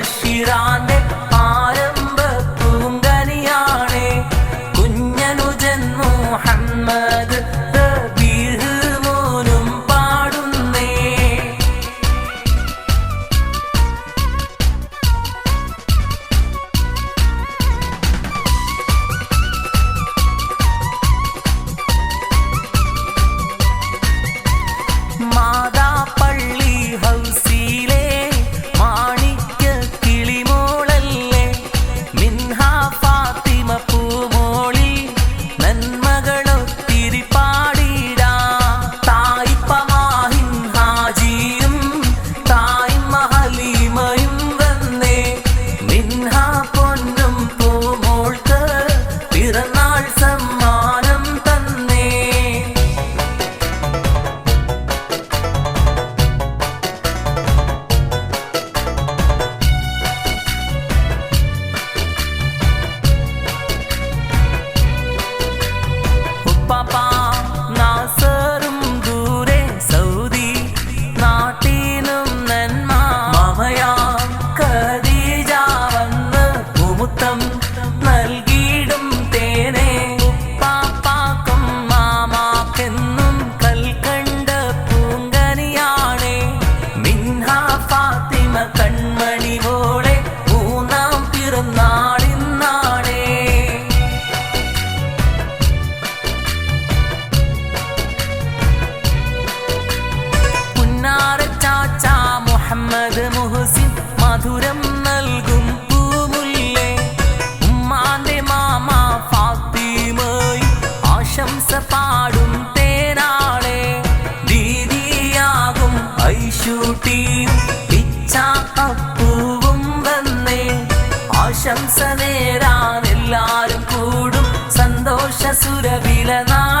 வாழ்கிறான் ആശംസ നേരാൻ എല്ലാരും കൂടും. സന്തോഷ സുരവില നാടാണേ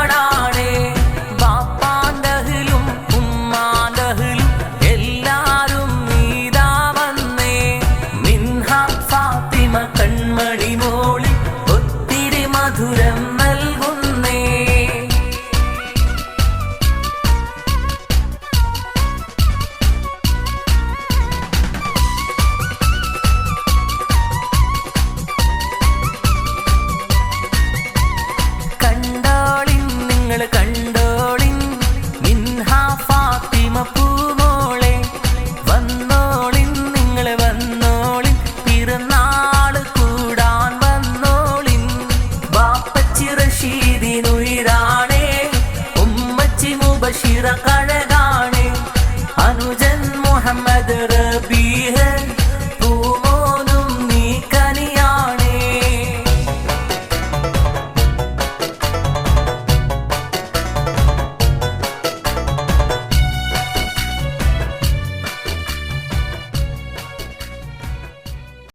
gira